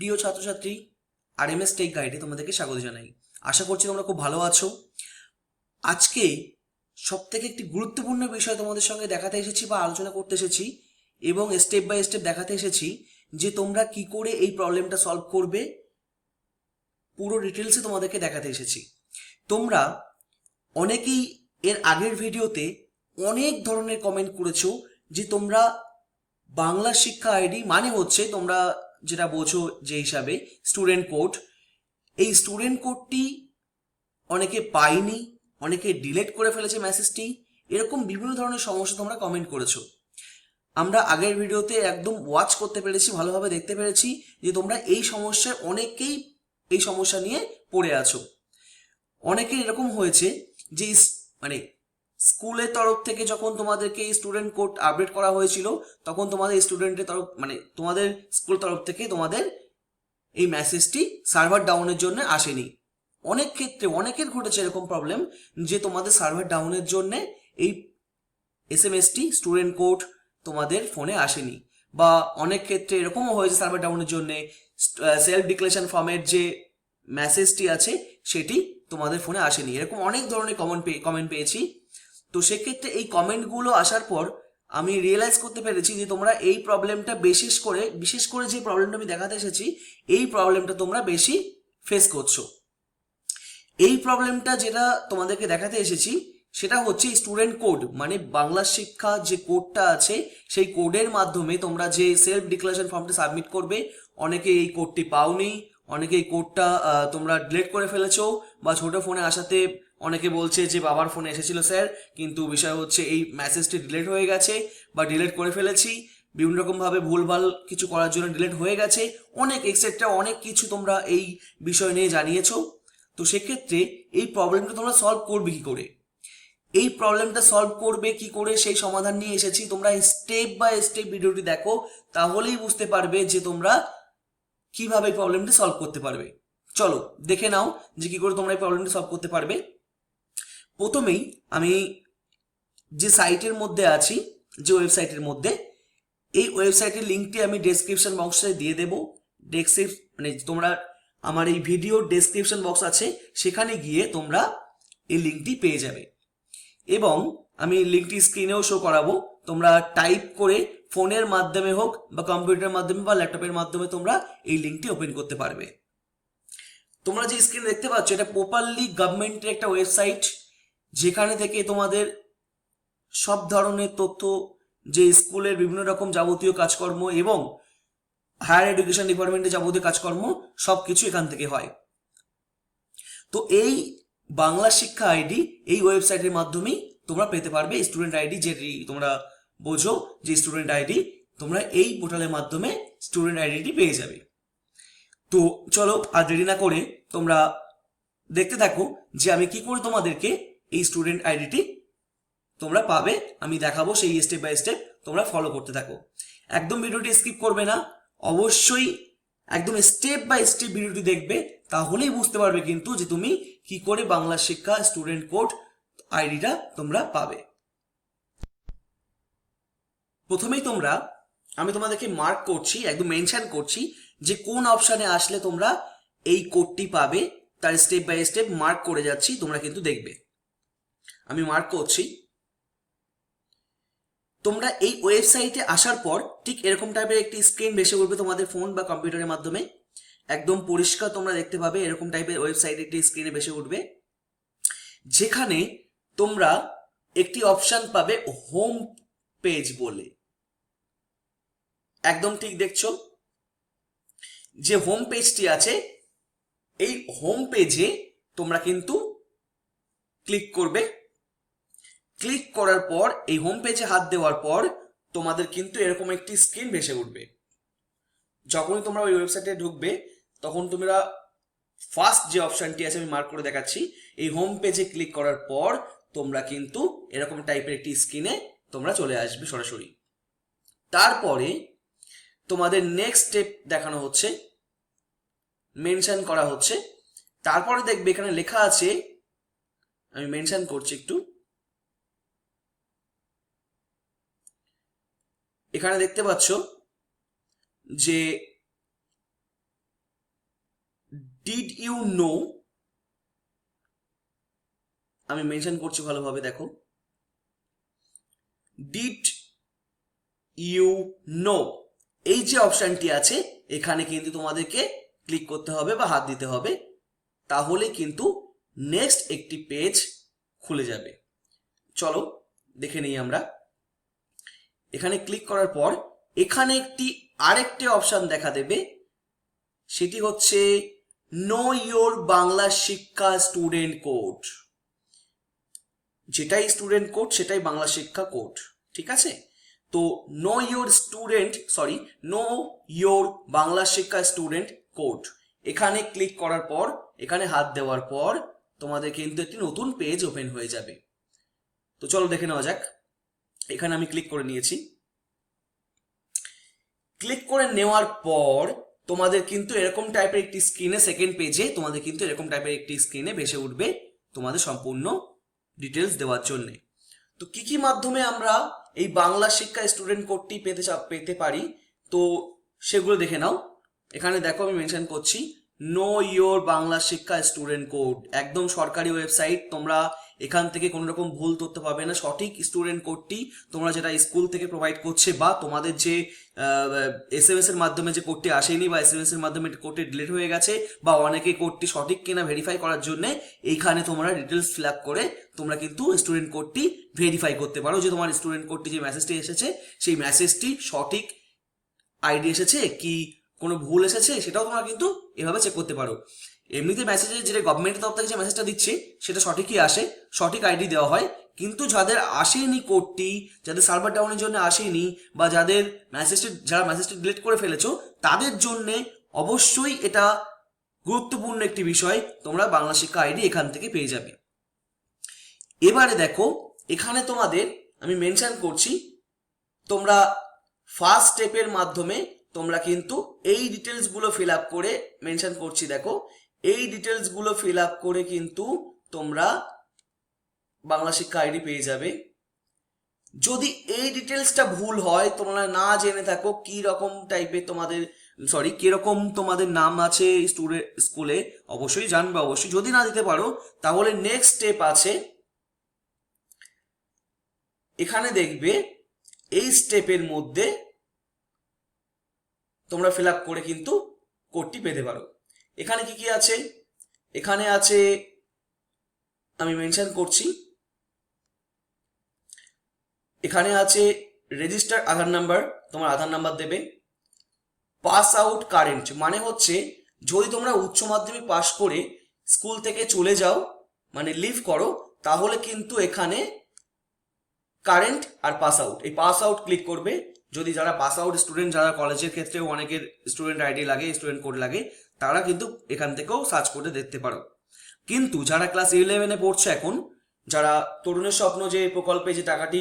প্রিয় ছাত্রছাত্রী আর M S tech গাইডে তোমাদেরকে স্বাগত জানাই। আশা করছি তোমরা খুব ভালো আছো। আজকে সব থেকে একটি গুরুত্বপূর্ণ বিষয় তোমাদের সঙ্গে দেখাতে এসেছি বা আলোচনা করতে এসেছি এবং স্টেপ বাই স্টেপ দেখাতে এসেছি যে তোমরা কি করে এই প্রবলেমটা সলভ করবে। পুরো ডিটেলসে তোমাদেরকে দেখাতে এসেছি। তোমরা অনেকেই এর আগের ভিডিওতে অনেক ধরনের কমেন্ট করেছ যে তোমরা বাংলা শিক্ষা আইডি মানে হচ্ছে তোমরা যেটা বোঝো যে হিসাবে স্টুডেন্ট কোড এই স্টুডেন্ট কোডটি অনেকে পায়নি, অনেকে ডিলেট করে ফেলেছে মেসেজটি এরকম বিভিন্ন ধরনের সমস্যা তোমরা কমেন্ট করেছ। আমরা আগের ভিডিওতে একদম ওয়াচ করতে পেরেছি, ভালোভাবে দেখতে পেরেছি যে তোমরা এই সমস্যায় অনেকেই এই সমস্যা নিয়ে পড়ে আছো। অনেকের এরকম হয়েছে যে মানে স্কুলের তরফ থেকে যখন তোমাদেরকে এই স্টুডেন্ট কোড আপডেট করা হয়েছিল, তখন তোমাদের স্টুডেন্টের তরফ মানে তোমাদের স্কুল তরফ থেকে তোমাদের এই মেসেজটি সার্ভার ডাউনের জন্য আসেনি। অনেক ক্ষেত্রে, অনেকের ঘটেছে এরকম প্রবলেম যে তোমাদের সার্ভার ডাউনের জন্য এই এস এম এসটি স্টুডেন্ট কোড তোমাদের ফোনে আসেনি। বা অনেক ক্ষেত্রে এরকমও হয়েছে সার্ভার ডাউনের জন্য সেলফ ডিক্লেরেশন ফর্মের যে মেসেজটি আছে, সেটি তোমাদের ফোনে আসেনি। এরকম অনেক ধরনের কমেন্ট পেয়ে কমেন্ট পেয়েছি। তো সেক্ষেত্রে এই কমেন্টগুলো আসার পর আমি রিয়েলাইজ করতে পেরেছি যে তোমরা এই প্রবলেমটা বিশেষ করে বিশেষ করে যে প্রবলেমটা আমি দেখাতে এসেছি, এই প্রবলেমটা তোমরা বেশি ফেস করছ। এই প্রবলেমটা যেটা তোমাদেরকে দেখাতে এসেছি, সেটা হচ্ছে স্টুডেন্ট কোড মানে বাংলা শিক্ষা যে কোডটা আছে, সেই কোডের মাধ্যমে তোমরা যে সেলফ ডিক্লারেশন ফর্মটা সাবমিট করবে, অনেকে এই কোডটি পাওনি, অনেকে এই কোডটা তোমরা ডিলিট করে ফেলেছো, বা ছোট ফোনে আসাতে অনেকে বলছে যে বাবার ফোনে এসেছিল, স্যার, কিন্তু বিষয় হচ্ছে এই মেসেজটি ডিলেট হয়ে গেছে বা ডিলেট করে ফেলেছি। বিভিন্ন রকমভাবে ভুলভাল কিছু করার জন্য ডিলেট হয়ে গেছে। অনেক এক্সেট্রা অনেক কিছু তোমরা এই বিষয় নিয়ে জানিয়েছো। তো সেক্ষেত্রে এই প্রবলেমটা তোমরা সলভ করবে কি করে? এই প্রবলেমটা সলভ করবে কি করে? সেই সমাধান নিয়ে এসেছি। তোমরা স্টেপ বাই স্টেপ ভিডিওটি দেখো, তাহলেই বুঝতে পারবে যে তোমরা কীভাবে এই প্রবলেমটি সলভ করতে পারবে। চলো, দেখে নাও যে কি করে তোমরা এই প্রবলেমটি সলভ করতে পারবে। প্রথমেই আমি যে সাইটের মধ্যে আছি, যে ওয়েবসাইটের মধ্যে, এই ওয়েবসাইটের লিঙ্কটি আমি ডেসক্রিপশন বক্সে দিয়ে দেবো। ডেসক্রিপ মানে তোমরা আমার এই ভিডিও ডেসক্রিপশন বক্স আছে, সেখানে গিয়ে তোমরা এই লিঙ্কটি পেয়ে যাবে। এবং আমি লিঙ্কটি স্ক্রিনেও শো করাবো। তোমরা টাইপ করে ফোনের মাধ্যমে হোক বা কম্পিউটারের মাধ্যমে বা ল্যাপটপের মাধ্যমে তোমরা এই লিঙ্কটি ওপেন করতে পারবে। তোমরা যে স্ক্রিন দেখতে পাচ্ছ, এটা প্রপারলি গভর্নমেন্টের একটা ওয়েবসাইট যেখানে থেকে তোমাদের সব ধরনের তথ্য, যে স্কুলের বিভিন্ন রকম যাবতীয় কাজকর্ম এবং হায়ার এডুকেশন ডিপার্টমেন্টের যাবতীয় কাজকর্ম সব কিছু এখান থেকে হয়। তো এই বাংলা শিক্ষা আইডি এই ওয়েবসাইটের মাধ্যমেই তোমরা পেতে পারবে স্টুডেন্ট আইডি যে তোমরা বোঝো যে স্টুডেন্ট আইডি, তোমরা এই পোর্টালের মাধ্যমে স্টুডেন্ট আইডিটি পেয়ে যাবে। তো চলো আর দেরি না করে তোমরা দেখতে থাকো যে আমি কি করে তোমাদেরকে এই স্টুডেন্ট আইডিটি তোমরা পাবে। আমি দেখাবো সেই স্টেপ বাই স্টেপ তোমরা ফলো করতে থাকো। একদম ভিডিওটি স্কিপ করবে না। অবশ্যই একদম স্টেপ বাই স্টেপ ভিডিওটি দেখবে, তাহলেই বুঝতে পারবে কিন্তু যে তুমি কি করে বাংলা শিক্ষা স্টুডেন্ট কোড আইডিটা তোমরা পাবে। প্রথমেই তোমরা, আমি তোমাদেরকে মার্ক করছি, একদম মেনশন করছি যে কোন অপশানে আসলে তোমরা এই কোডটি পাবে। তার স্টেপ বাই স্টেপ মার্ক করে যাচ্ছি, তোমরা কিন্তু দেখবে। আমি মার্ক করছি। তোমরা এই ওয়েবসাইটে আসার পর ঠিক এরকম টাইপের একটি স্ক্রিন ভেসে উঠবে তোমাদের ফোন বা কম্পিউটারের মাধ্যমে। একদম পরিষ্কার তোমরা দেখতে পাবে এরকম টাইপের ওয়েবসাইট একটি স্ক্রিনে ভেসে উঠবে। যেখানে তোমরা একটি অপশন পাবে হোম পেজ বলে। একদম ঠিক দেখছ? যে হোম পেজটি আছে, এই হোম পেজে তোমরা কিন্তু ক্লিক করবে। ক্লিক করার পর, এই হোম পেজে হাত দেওয়ার পর, তোমাদের কিন্তু এরকম একটি স্ক্রিন ভেসে উঠবে। যখনই তোমরা ওই ওয়েবসাইটে ঢুকবে, তখন তোমরা ফার্স্ট যে অপশানটি আছে, আমি মার্ক করে দেখাচ্ছি, এই হোম পেজে ক্লিক করার পর, তোমরা কিন্তু এরকম টাইপের একটি স্ক্রিনে তোমরা চলে আসবে সরাসরি। তারপরে, তোমাদের নেক্সট স্টেপ দেখানো হচ্ছে মেনশন করা হচ্ছে। তারপরে দেখবে এখানে লেখা আছে, আমি মেনশন করছি একটু। এখানে দেখতে পাচ্ছ যে ডিড ইউ নো আমি মেনশন করছি ভালোভাবে, দেখো। ডিড ইউ নো এই যে অপশানটি আছে, এখানে কিন্তু তোমাদেরকে ক্লিক করতে হবে বা হাত দিতে হবে, তাহলে কিন্তু নেক্সট একটি পেজ খুলে যাবে। চলো, দেখে নিই আমরা। এখানে ক্লিক করার পর এখানে একটি আরেকটি অপশন দেখা দেবে। সেটি হচ্ছে know your Bangla Shiksha student code যেটাই স্টুডেন্ট কোড সেটাই বাংলা শিক্ষা কোড ঠিক আছে? তো know your student sorry know your Bangla Shiksha student code এখানে ক্লিক করার পর, এখানে হাত দেওয়ার পর তোমাদের কিন্তু একটি নতুন পেজ ওপেন হয়ে যাবে। তো চলো দেখে নেওয়া যাক। এখানে আমি ক্লিক করে নিয়েছি। ক্লিক করে নেওয়ার পর তোমাদের কিন্তু এরকম টাইপের একটি স্ক্রিনে সেকেন্ড পেজে তোমাদের কিন্তু এরকম টাইপের একটি স্ক্রিনে ভেসে উঠবে তোমাদের সম্পূর্ণ ডিটেলস দেওয়ার জন্য। তো কি কি মাধ্যমে আমরা এই বাংলা শিক্ষা স্টুডেন্ট কোডটি পেতে পেতে পারি? তো সেগুলো দেখে নাও। এখানে দেখো আমি মেনশন করছি know your Bangla Shiksha student code একদম সরকারি ওয়েবসাইট তোমরা এখান থেকে কোনো রকম ভুল তথ্য পাবে না। সঠিক স্টুডেন্ট কোডটি তোমরা যেটা স্কুল থেকে প্রোভাইড করছে বা তোমাদের যে এস এম এস এর মাধ্যমে যে কোডটি আসেনি বা এস এম এস এর মাধ্যমে কোডটি ডিলিট হয়ে গেছে বা অনেকে কোডটি সঠিক কিনা ভেরিফাই করার জন্য এইখানে তোমরা ডিটেলস ফিল আপ করে তোমরা কিন্তু স্টুডেন্ট কোডটি ভেরিফাই করতে পারো। যে তোমার স্টুডেন্ট কোডটি যে মেসেজটি এসেছে, সেই মেসেজটি সঠিক আইডি এসেছে, কি কোনো ভুল এসেছে সেটাও তোমরা কিন্তু এভাবে চেক করতে পারো। এমনিতে মেসেজে যেটা গভর্নমেন্টের তরফ থেকে যে মেসেজটা দিচ্ছে, সেটা সঠিকই আসে, সঠিক আইডি দেওয়া হয়। কিন্তু যাদের আসেনি কোডটি যাদের সার্ভার ডাউনের জন্য আসেনি, বা যাদের মেসেজটি যারা মেসেজটি ডিলিট করে ফেলেছো, তাদের জন্যে অবশ্যই এটা গুরুত্বপূর্ণ একটি বিষয়, তোমরা বাংলা শিক্ষা আইডি এখান থেকে পেয়ে যাবে। এবারে দেখো, এখানে তোমাদের আমি মেনশন করছি, তোমরা ফার্স্ট স্টেপের মাধ্যমে তোমরা কিন্তু এই ডিটেলসগুলো ফিল আপ করে মেনশন করছি, দেখো। এই ডিটেলসগুলো ফিল আপ করে কিন্তু তোমরা বাংলা শিক্ষা আইডি পেয়ে যাবে। যদি এই ডিটেলসটা ভুল হয়, তোমরা না জেনে থাকো কি রকম টাইপের তোমাদের সরি কীরকম তোমাদের নাম আছে স্টুডেন্ট স্কুলে অবশ্যই জানবে, অবশ্যই। যদি না দিতে পারো, তাহলে নেক্সট স্টেপ আছে। এখানে দেখবে, এই স্টেপের মধ্যে তোমরা ফিল আপ করে কিন্তু কোডটি পেতে পারো। এখানে কি কি আছে? এখানে আছে, আমি মেনশন করছি। এখানে আছে রেজিস্টার আধার নাম্বার তোমার আধার নাম্বার দেবে। পাস আউট কারেন্ট মানে হচ্ছে, যদি তোমরা উচ্চ মাধ্যমিক পাশ করে স্কুল থেকে চলে যাও মানে লিভ করো, তাহলে কিন্তু এখানে কারেন্ট আর পাস আউট এই পাস আউট ক্লিক করবে। যদি যারা পাস আউট স্টুডেন্ট যারা কলেজের ক্ষেত্রেও অনেকের স্টুডেন্ট আইডি লাগে স্টুডেন্ট কোড লাগে, তারা কিন্তু এখান থেকেও সার্চ করে দেখতে পারো। কিন্তু যারা ক্লাস ইলেভেনে পড়ছে এখন, যারা তরুণের স্বপ্ন যে প্রকল্পে যে টাকাটি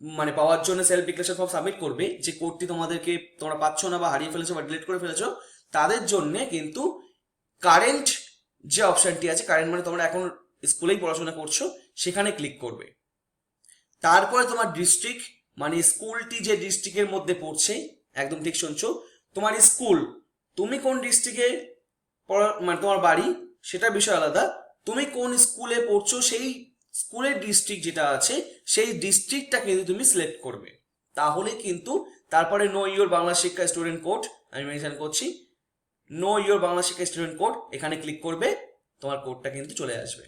মানে পাওয়ার জন্য সেলফ ডিক্লেশন ফর্ম সাবমিট করবে, যে কোডটি তোমাদেরকে তোমরা পাচ্ছ না বা হারিয়ে ফেলেছো বা ডিলিট করে ফেলেছো, তাদের জন্য কিন্তু কারেন্ট যে অপশনটি আছে কারেন্ট মানে তোমরা এখন স্কুলেই পড়াশোনা করছ, সেখানে ক্লিক করবে। তারপরে তোমার ডিস্ট্রিক্ট মানে স্কুলটি যে ডিস্ট্রিক্টের মধ্যে পড়ছে, একদম ঠিক শুনছো, তোমার স্কুল, তুমি কোন ডিস্ট্রিক্টে মানে তোমার বাড়ি সেটা বিষয় আলাদা, তুমি কোন স্কুলে পড়ছো, সেই স্কুলের ডিস্ট্রিক্ট যেটা আছে, সেই ডিস্ট্রিক্টটা কিন্তু তুমি সিলেক্ট করবে। তাহলে কিন্তু তারপরে know your Bangla Shiksha student code আমি মেনশন করছি know your Bangla Shiksha student code এখানে ক্লিক করবে, তোমার কোডটা কিন্তু চলে আসবে।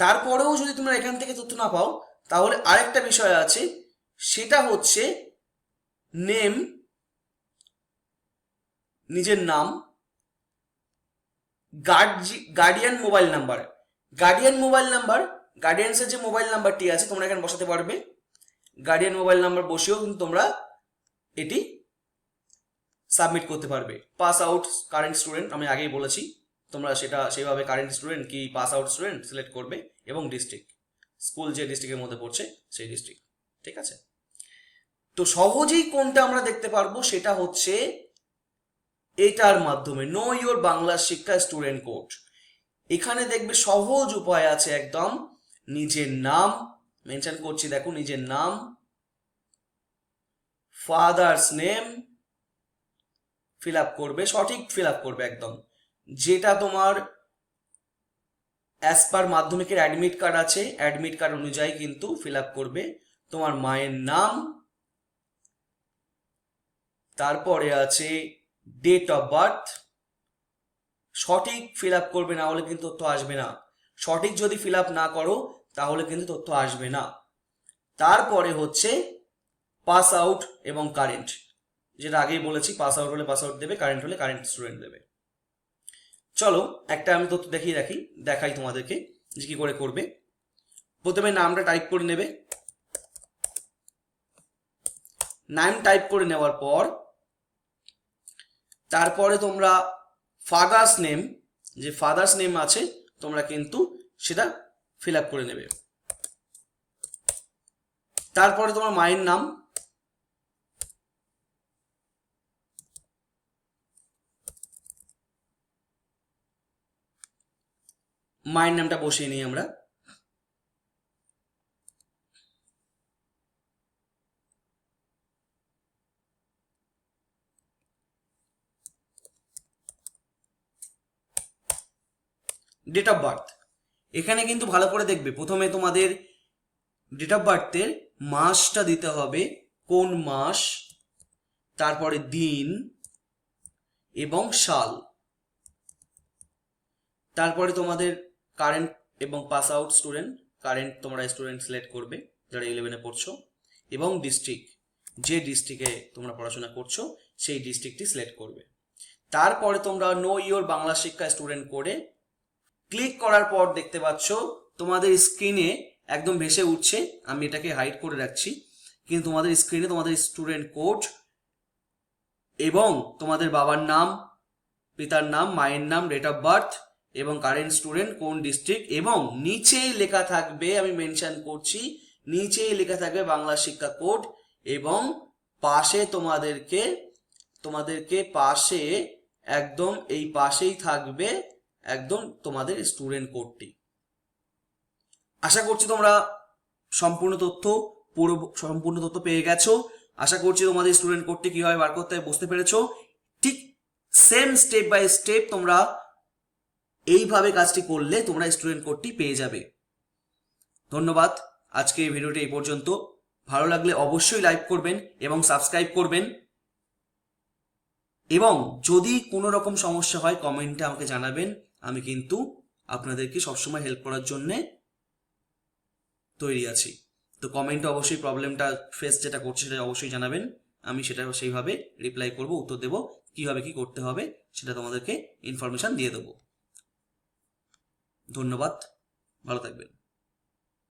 তারপরেও যদি তোমরা এখান থেকে তথ্য না পাও, তাহলে আরেকটা বিষয় আছে। সেটা হচ্ছে নেম, নিজের নাম guardian mobile number. Guardian mobile number, গার্ডিয়ানসের যে মোবাইল নাম্বারটি আছে, তোমরা এখানে বসাতে পারবে। গার্ডিয়ান মোবাইল নাম্বার বসেও কিন্তু তোমরা এটি সাবমিট করতে পারবে। পাস আউট কারেন্ট স্টুডেন্ট, আমি আগেই বলেছি। তোমরা সেটা সেইভাবে কারেন্ট স্টুডেন্ট কি পাস আউট স্টুডেন্ট সিলেক্ট করবে এবং ডিস্ট্রিক্ট স্কুল যে ডিস্ট্রিক্টের মধ্যে পড়ছে সেই ডিস্ট্রিক্ট ঠিক আছে? তো সহজেই কোনটা আমরা দেখতে পারব সেটা হচ্ছে এটার মাধ্যমে no your Bangla Shiksha student code এখানে দেখবে সহজ উপায় আছে একদম, নিজের নাম মেনশন করছি দেখো, নিজের নাম ফাদার্স নেম ফিল আপ করবে, সঠিক ফিল আপ করবে একদম। যেটা তোমার অ্যাজ পার মাধ্যমিকের অ্যাডমিট কার্ড আছে অ্যাডমিট কার্ড অনুযায়ী কিন্তু ফিল আপ করবে। তোমার মায়ের নাম, তারপরে আছে ডেট অফ বার্থ সঠিক ফিল আপ করবে না হলে কিন্তু তথ্য আসবে না। সঠিক যদি ফিল আপ না করো, তাহলে কিন্তু তথ্য আসবে না। তারপরে হচ্ছে পাস আউট এবং কারেন্ট যেটা আগেই বলেছি পাস আউট হলে পাস আউট দেবে কারেন্ট হলে কারেন্ট স্টুডেন্ট দেবে। চলো, একটা আমি তথ্য দেখিয়ে রাখি, দেখাই তোমাদেরকে যে কি করে করবে। প্রথমে নামটা টাইপ করে নেবে। নাম টাইপ করে নেওয়ার পর, তারপরে তোমরা ফাদার্স নেম যে ফাদার্স নেম আছে, তোমরা কিন্তু সেটা ফিল করে নেবে। তারপরে তোমার মায়ের নাম মায়ের নামটা বসিয়ে নিই আমরা। ডেট অফ বার্থ এখানে কিন্তু ভালো করে দেখবে, প্রথমে তোমাদের ডেট অফ বার্থের মাসটা দিতে হবে, কোন মাস, তারপরে দিন এবং সাল। তারপরে তোমাদের কারেন্ট এবং পাস আউট স্টুডেন্ট কারেন্ট তোমরা স্টুডেন্ট সিলেক্ট করবে, যারা ইলেভেনে পড়ছো, এবং ডিস্ট্রিক্ট যে ডিস্ট্রিক্টে তোমরা পড়াশোনা করছ, সেই ডিস্ট্রিক্টটি সিলেক্ট করবে। তারপরে তোমরা no your Bangla Shiksha student করে ক্লিক করার পর দেখতে পাচ্ছ, তোমাদের স্ক্রিনে একদম ভেসে উঠছে, আমি এটাকে হাইড করে রাখছি, কিন্তু তোমাদের স্ক্রিনে তোমাদের স্টুডেন্ট কোড এবং তোমাদের বাবার নাম, পিতার নাম, মায়ের নাম ডেট অফ বার্থ এবং কারেন্ট স্টুডেন্ট কোন ডিস্ট্রিক্ট এবং নিচেই লেখা থাকবে, আমি মেনশন করছি, নিচেই লেখা থাকবে বাংলা শিক্ষা কোড এবং পাশে তোমাদেরকে তোমাদেরকে পাশে একদম এই পাশেই থাকবে একদম তোমাদের স্টুডেন্ট কোডটি আশা করছি তোমরা সম্পূর্ণ তথ্য, পুরো সম্পূর্ণ তথ্য পেয়ে গেছো। আশা করছি তোমাদের স্টুডেন্ট কোডটি কীভাবে বার করতে বুঝতে পেরেছ। ঠিক সেম স্টেপ বাই স্টেপ তোমরা এইভাবে কাজটি করলে তোমরা স্টুডেন্ট কোডটি পেয়ে যাবে। ধন্যবাদ। আজকে এই ভিডিওটি এই পর্যন্ত। ভালো লাগলে অবশ্যই লাইক করবেন এবং সাবস্ক্রাইব করবেন। এবং যদি কোনো রকম সমস্যা হয় কমেন্টে আমাকে জানাবেন। আমি কিন্তু আপনাদেরকে সবসময় হেল্প করার জন্যে তৈরি আছি। তো কমেন্টে অবশ্যই প্রবলেমটা ফেস যেটা করছে সেটা অবশ্যই জানাবেন। আমি সেটা সেইভাবে রিপ্লাই করব, উত্তর দেব, কীভাবে কি করতে হবে সেটা তোমাদেরকে ইনফরমেশন দিয়ে দেবো। ধন্যবাদ ভালো থাকবেন।